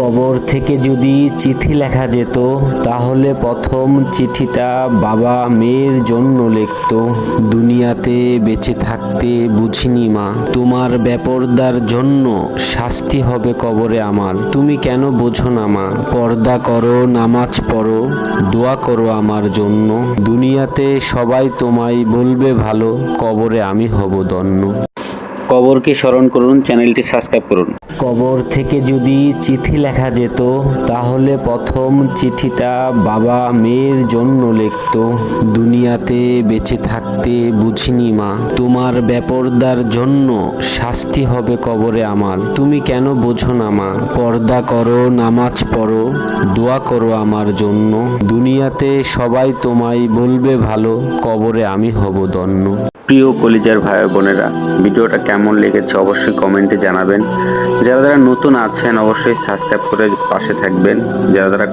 কবর থেকে যদি চিঠি লেখা যেত, তাহলে প্রথম চিঠিটা বাবা মেয়ের জন্য লিখত। দুনিয়াতে বেঁচে থাকতে বুঝিনি মা। তোমার বেপরদার জন্য শাস্তি হবে কবরে আমার। তুমি কেন বোঝো না মা? পর্দা করো, নামাজ পড়ো, দোয়া করো আমার জন্য। দুনিয়াতে সবাই তোমায় বলবে ভালো, কবরে আমি হব দন্য কবরকে স্মরণ করুন, চ্যানেলটি সাবস্ক্রাইব করুন। কবর থেকে যদি চিঠি লেখা যেত, তাহলে প্রথম চিঠিটা বাবা মেয়ের জন্য লিখত। দুনিয়াতে বেঁচে থাকতে বুঝিনি মা। তোমার বেপরদার জন্য শাস্তি হবে কবরে আমার। তুমি কেন বোঝো না মা? পর্দা করো, নামাজ পড়ো, দোয়া করো আমার জন্য। দুনিয়াতে সবাই তোমায় বলবে ভালো, কবরে আমি হব দন্য প্রিয় কলিজার ভাই বোনেরা, ভিডিওটা কেমন লেগেছে অবশ্যই কমেন্টে জানাবেন। যারা যারা নতুন আছেন, অবশ্যই সাবস্ক্রাইব করে পাশে থাকবেন। যারা যারা